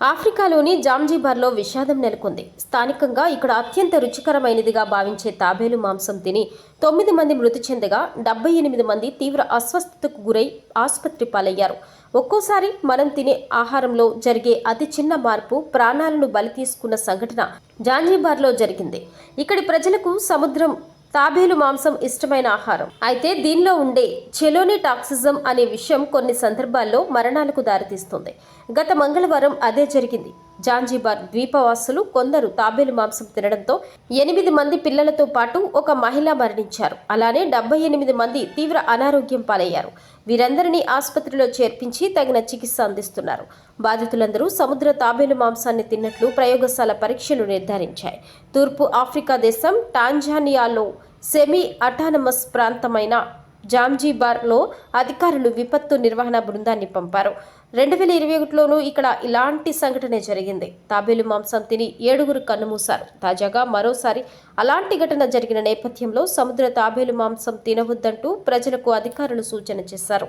ఆఫ్రికాలోని జాంజీబార్లో విషాదం నెలకొంది. స్థానికంగా ఇక్కడ అత్యంత రుచికరమైనదిగా భావించే తాబేలు మాంసం తిని తొమ్మిది మంది మృతి చెందగా డెబ్బై ఎనిమిది మంది తీవ్ర అస్వస్థతకు గురై ఆసుపత్రి పాలయ్యారు. ఒక్కోసారి మనం తినే ఆహారంలో జరిగే అతి చిన్న మార్పు ప్రాణాలను బలి తీసుకున్న సంఘటన జాంజీబార్లో జరిగింది. ఇక్కడి ప్రజలకు సముద్రం తాబేలు మాంసం ఇష్టమైన ఆహారం. అయితే దీనిలో ఉండే చెలోని టాక్సిజం అనే విషయం కొన్ని సందర్భాల్లో మరణాలకు దారితీస్తుంది. గత మంగళవారం అదే జరిగింది. జాంజీబార్ ద్వీపవాసులు కొందరు తాబేలు మాంసం తినడంతో ఎనిమిది మంది పిల్లలతో పాటు ఒక మహిళ మరణించారు. అలానే డెబ్బై ఎనిమిది మంది తీవ్ర అనారోగ్యం పాలయ్యారు. వీరందరినీ ఆసుపత్రిలో చేర్పించి తగిన చికిత్స అందిస్తున్నారు. బాధితులందరూ సముద్ర తాబేలు మాంసాన్ని తిన్నట్లు ప్రయోగశాల పరీక్షలు నిర్ధారించాయి. తూర్పు ఆఫ్రికా దేశం టాంజానియాలో సెమీ అటానమస్ ప్రాంతమైన జాంజీబార్లో అధికారులు విపత్తు నిర్వహణ బృందాన్ని పంపారు. రెండు వేల ఇరవై ఒకటిలోనూ ఇక్కడ ఇలాంటి సంఘటన జరిగింది. తాబేలు మాంసం తిని ఏడుగురు కన్నుమూశారు. తాజాగా మరోసారి అలాంటి ఘటన జరిగిన నేపథ్యంలో సముద్ర తాబేలు మాంసం తినవద్దంటూ ప్రజలకు అధికారులు సూచన చేశారు.